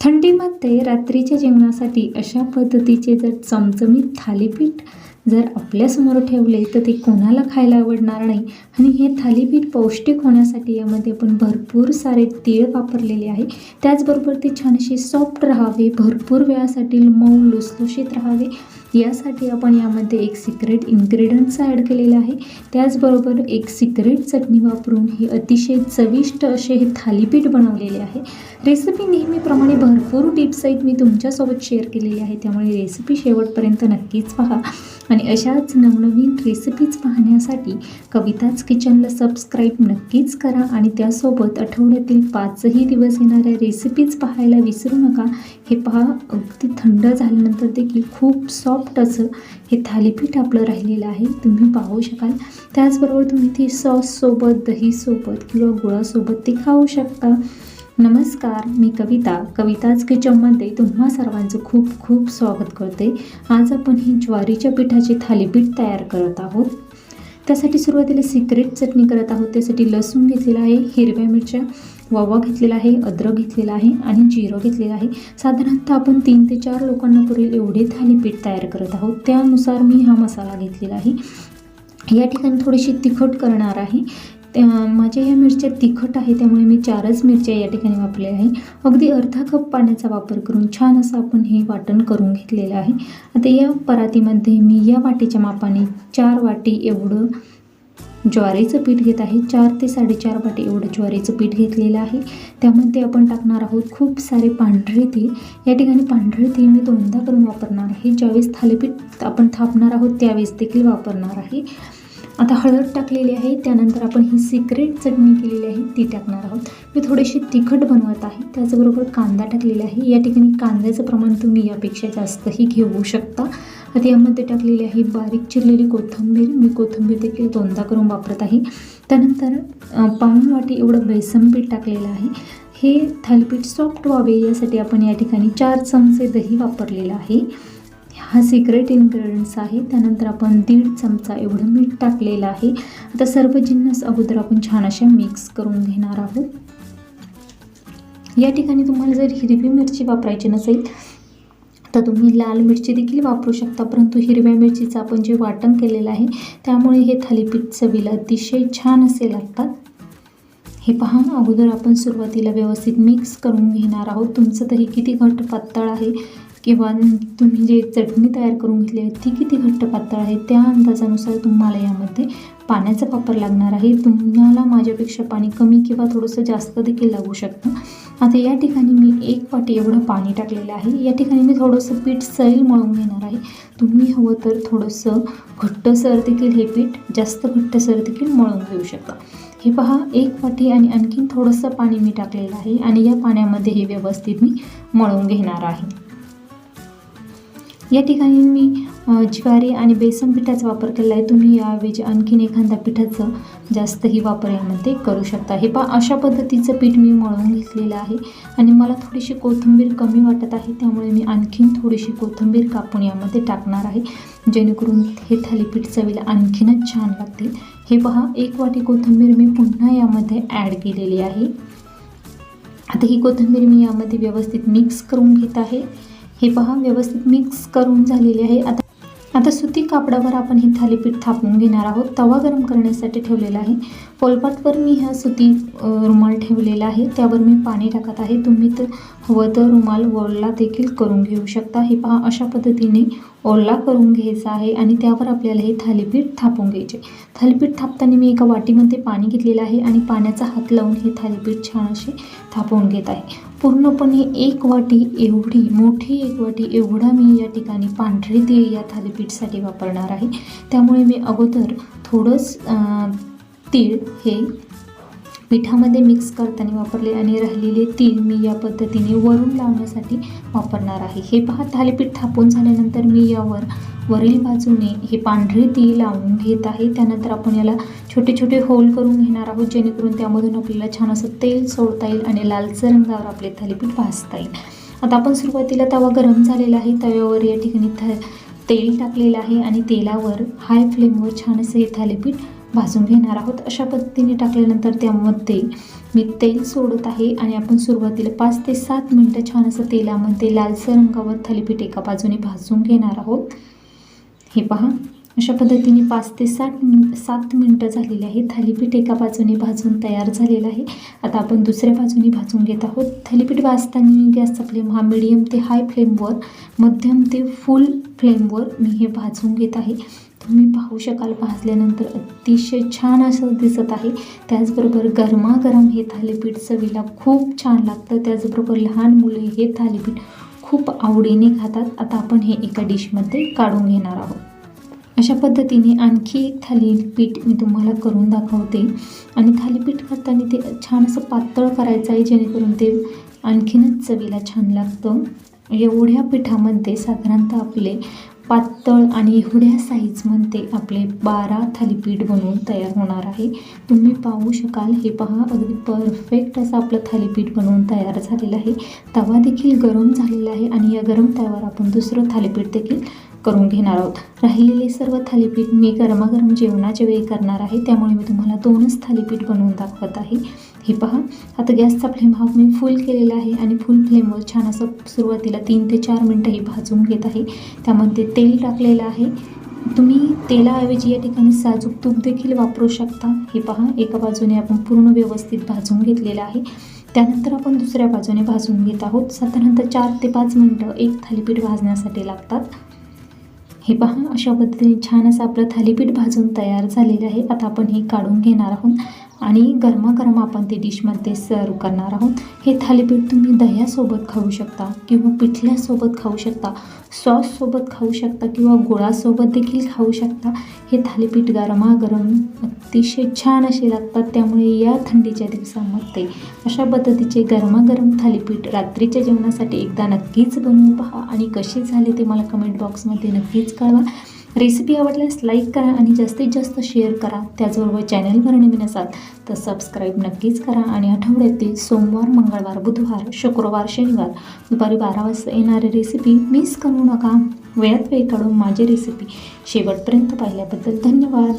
थंडीमध्ये रात्रीच्या जेवणासाठी अशा पद्धतीचे जर चमचमीत थालीपीठ जर आपल्यासमोर ठेवले तर ते कोणाला खायला आवडणार नाही? आणि हे थालीपीठ पौष्टिक होण्यासाठी यामध्ये आपण भरपूर सारे तीळ वापरलेले आहे. त्याचबरोबर ते छानशी सॉफ्ट राहावे भरपूर वेळासाठी मऊ लुसलुशीत राहावे. यासाठी आपण यामध्ये एक सिक्रेट इन्ग्रेडियंट्स ॲड केलेले आहे. त्याचबरोबर एक सिक्रेट चटणी वापरून हे अतिशय चविष्ट असे हे थालीपीठ बनवलेले आहे. रेसिपी नेहमीप्रमाणे भरपूर टिप्स आहेत मी तुमच्यासोबत शेअर केलेली आहे त्यामुळे रेसिपी शेवटपर्यंत नक्कीच पहा. आणि अशाच नवनवीन रेसिपीज पाहण्यासाठी कविताच किचनला सबस्क्राईब नक्कीच करा. आणि त्यासोबत आठवड्यातील पाचही दिवस येणाऱ्या रेसिपीज पाहायला विसरू नका. हे पहा अगदी थंड झाल्यानंतर देखील खूप सॉफ्ट असं हे थालीपीठ आपलं राहिलेलं आहे तुम्ही पाहू शकाल. त्याचबरोबर तुम्ही ती सॉससोबत दहीसोबत किंवा गुळासोबत ते खाऊ शकता. नमस्कार मी कविता. कविताच किचनमध्ये तुम्हा सर्वांचं खूप खूप स्वागत करते. आज आपण ही ज्वारीच्या पिठाचे थालीपीठ तयार करत आहोत. त्यासाठी सुरुवातीला सिक्रेट चटणी करत आहोत. त्यासाठी लसूण घेतलेला आहे हिरव्या मिरच्या वावा घेतलेला आहे अद्रक घेतलेला आहे आणि जिरं घेतलेलं आहे. साधारणतः आपण तीन ते चार लोकांना पुरेल एवढे थालीपीठ तयार करत आहोत. त्यानुसार मी हा मसाला घेतलेला आहे. या ठिकाणी थोडीशी तिखट करणार आहे. त्या माझ्या ह्या मिरच्या तिखट आहे त्यामुळे मी चारच मिरच्या या ठिकाणी वापरल्या आहे अगदी अर्धा कप पाण्याचा वापर करून छान असं आपण हे वाटण करून घेतलेलं आहे. आता या परातीमध्ये मी या वाटीच्या मापाने चार वाटी एवढं ज्वारीचं पीठ घेत आहे. चार ते साडेचार वाटी एवढं ज्वारीचं पीठ घेतलेलं आहे. त्यामध्ये आपण टाकणार आहोत खूप सारे पांढरे तीळ. या ठिकाणी पांढरे तीळ मी दोनदा करून वापरणार आहे. ज्यावेळेस थालीपीठ आपण थापणार आहोत त्यावेळेस देखील वापरणार आहे. आता हळद टाकलेली आहे त्यानंतर आपण ही सिक्रेट चटणी केलेली आहे ती टाकणार आहोत. मी थोडीशी तिखट बनवत आहे त्याचबरोबर कांदा टाकलेला आहे. या ठिकाणी कांद्याचं प्रमाण तुम्ही यापेक्षा जास्तही घेऊ शकता. आता यामध्ये टाकलेली आहे बारीक चिरलेली कोथिंबीर. मी कोथिंबीर देखील दोनदा करून वापरत आहे. त्यानंतर अ, पाऊण वाटी एवढं बेसन पीठ टाकलेलं आहे. हे थालीपीठ सॉफ्ट व्हावे यासाठी आपण या ठिकाणी चार चमचे दही वापरलेलं आहे. हा सिक्रेट इन्ग्रेडियंट्स आहे. त्यानंतर आपण दीड चमचा एवढं मीठ टाकलेलं आहे. आता सर्व जिन्नस अगोदर आपण छान अशा मिक्स करून घेणार आहोत. या ठिकाणी तुम्हाला जर हिरवी मिरची वापरायची नसेल तर तुम्ही लाल मिरची देखील वापरू शकता. परंतु हिरव्या मिरचीचं आपण जे वाटण केलेलं आहे त्यामुळे हे थालीपीठ चवीला अतिशय छान असे लागतात. हे पहा अगोदर आपण सुरुवातीला व्यवस्थित मिक्स करून घेणार आहोत. तुमचं तरी किती घट पातळ आहे. किंवा तुम्ही जे चटणी तयार करून घेतली आहे ती किती घट्ट पातळ आहे त्या अंदाजानुसार तुम्हाला यामध्ये पाण्याचा वापर लागणार आहे. तुम्हाला माझ्यापेक्षा पाणी कमी किंवा थोडंसं जास्त देखील लागू शकतं. आता या ठिकाणी मी एक वाटी एवढं पाणी टाकलेलं आहे. या ठिकाणी मी थोडंसं पीठ सैल मळून घेणार आहे. तुम्ही हवं तर थोडंसं घट्टसर देखील हे पीठ जास्त घट्टसर देखील मळून घेऊ शकता. हे पहा एक वाटी आणि आणखीन थोडंसं पाणी मी टाकलेलं आहे आणि या पाण्यामध्ये हे व्यवस्थित मी मळून घेणार आहे. या ठिकाणी मी ज्वारी आणि बेसन पिठाचा वापर केला आहे. तुम्ही याऐवजी आणखीन एखाद्या पिठाचं जास्तही वापर यामध्ये करू शकता. हे पहा अशा पद्धतीचं पीठ मी मळून घेतलेलं आहे आणि मला थोडीशी कोथिंबीर कमी वाटत आहे. त्यामुळे मी आणखीन थोडीशी कोथिंबीर कापून यामध्ये टाकणार आहे. जेणेकरून हे थालीपीठ चवीला आणखीनच छान लागतील. हे पहा एक वाटी कोथिंबीर मी पुन्हा यामध्ये ॲड केलेली आहे. आता ही कोथिंबीर मी यामध्ये व्यवस्थित मिक्स करून घेत आहे. हे पहा व्यवस्थित मिक्स करून झालेले आहे. आता आता सुती कापडावर आपण हे थालीपीठ थापून घेणार आहोत. तवा गरम करण्यासाठी ठेवलेला आहे. पोलपाटवर मी हा सुती रुमाल ठेवलेला आहे. त्यावर मी पाणी टाकत आहे. तुम्ही तर हवं तर रुमाल ओला देखील करून घेऊ शकता. हे पहा अशा पद्धतीने ओला करून घ्यायचा आहे आणि त्यावर आपल्याला हे थालीपीठ थापून घ्यायचे. थालीपीठ थापताना मी एका वाटीमध्ये पाणी घेतलेलं आहे आणि पाण्याचा हात लावून हे थालीपीठ छान असे थापून घेत आहे. पूर्णपणे एक वाटी एवढी मोठी एक वाटी एवढा मी या ठिकाणी पांढरी तीळ या थालीपीठसाठी वापरणार आहे. त्यामुळे मी अगोदर थोडंच तीळ हे पिठामध्ये मिक्स करताना वापरले आणि राहिलेले तीळ मी या पद्धतीने वरून लावण्यासाठी वापरणार आहे. हे पहा थालीपीठ थापून झाल्यानंतर मी यावर वरील बाजूने हे पांढरे तीळ लावून घेत आहे. त्यानंतर आपण याला छोटे छोटे होल करून घेणार आहोत जेणेकरून त्यामधून आपल्याला छान असं तेल सोडता येईल आणि लालसर रंगावर आपले थालीपीठ भाजता येईल. आता आपण सुरुवातीला तवा गरम झालेला आहे. तव्यावर या ठिकाणी थ तेल टाकलेलं आहे आणि तेलावर हाय फ्लेमवर छान असे हे थालीपीठ भाजून घेणार आहोत. अशा पद्धतीने टाकल्यानंतर त्यामध्ये मी तेल सोडत आहे आणि आपण सुरुवातीला पाच ते सात मिनटं छान असं तेलामध्ये लालसर रंगावर थालीपीठ एका बाजूने भाजून घेणार आहोत. हे पहा. अशा पद्धतीने पाच ते सात मिन सात मिनटं झालेली आहे थालीपीठ एका बाजूने भाजून तयार झालेलं आहे. आता आपण दुसऱ्या बाजूने भाजून घेत आहोत. थालीपीठ भाजताना गॅसचा फ्लेम हा मिडियम ते हाय फ्लेमवर मध्यम ते फुल फ्लेमवर मी हे भाजून घेत आहे. तुम्ही पाहू शकाल भाजल्यानंतर अतिशय छान असं दिसत आहे. त्याचबरोबर गरमागरम हे थालीपीठ चवीला खूप छान लागतं. त्याचबरोबर लहान मुले हे थालीपीठ खूप आवडीने खातात. आता आपण हे एका डिशमध्ये काढून घेणार आहोत. अशा पद्धतीने आणखी एक थालीपीठ मी तुम्हाला करून दाखवते. आणि थालीपीठ करताना ते छान असं पातळ करायचं आहे जेणेकरून ते आणखीनच चवीला छान लागतं. एवढ्या पिठामध्ये साधारणतः आपले पातळ आणि एवढ्या साईजमध्ये आपले बारा थालीपीठ बनवून तयार होणार आहे. तुम्ही पाहू शकाल हे पहा अगदी परफेक्ट असं आपलं थालीपीठ बनवून तयार झालेलं आहे. तवा देखील गरम झालेला आहे आणि या गरम तव्यावर आपण दुसरं थालीपीठ देखील करून घेणार आहोत. राहिलेले सर्व थालीपीठ मी गरमागरम जेवणाच्या वेळी करणार आहे त्यामुळे मी तुम्हाला दोनच थालीपीठ बनवून दाखवत आहे. हे पहा. आता गॅसचा फ्लेम हा मी फुल केलेला आहे आणि फुल फ्लेमवर छान असं सुरुवातीला तीन ते चार मिनटं ही भाजून घेत आहे. त्यामध्ये तेल टाकलेलं आहे. तुम्ही तेलाऐवजी या ठिकाणी साजूक तूप देखील वापरू शकता. हे पहा एका बाजूने आपण पूर्ण व्यवस्थित भाजून घेतलेलं आहे. त्यानंतर आपण दुसऱ्या बाजूने भाजून घेत आहोत. साधारणतः चार ते पाच मिनटं एक थालीपीठ भाजण्यासाठी लागतात. हे पहा अशा पद्धतीने छान असं आपलं थालीपीठ भाजून तयार झालेलं आहे. आता आपण हे काढून घेणार आहोत. आणि गरमागरम आपण ते डिशमध्ये सर्व करणार आहोत. हे थालीपीठ तुम्ही दह्यासोबत खाऊ शकता किंवा पिठल्यासोबत खाऊ शकता सॉससोबत खाऊ शकता किंवा गुळासोबत देखील खाऊ शकता. हे थालीपीठ गरमागरम अतिशय छान असे लागतात. त्यामुळे या थंडीच्या दिवसामध्ये अशा पद्धतीचे गरमागरम थालीपीठ रात्रीच्या जेवणासाठी एकदा नक्कीच बनवून पहा. आणि कसे झाले ते मला कमेंट बॉक्समध्ये नक्कीच कळवा. रेसिपी आवडल्यास लाईक करा आणि जास्तीत जास्त शेअर करा. त्याचबरोबर चॅनलवर नवीन असाल तर सबस्क्राईब नक्कीच करा आणि आठवड्यातील सोमवार मंगळवार बुधवार शुक्रवार शनिवार दुपारी बारा वाजता येणारी रेसिपी मिस करू नका. वेळात वेळ काढून माझी रेसिपी शेवटपर्यंत पाहिल्याबद्दल धन्यवाद.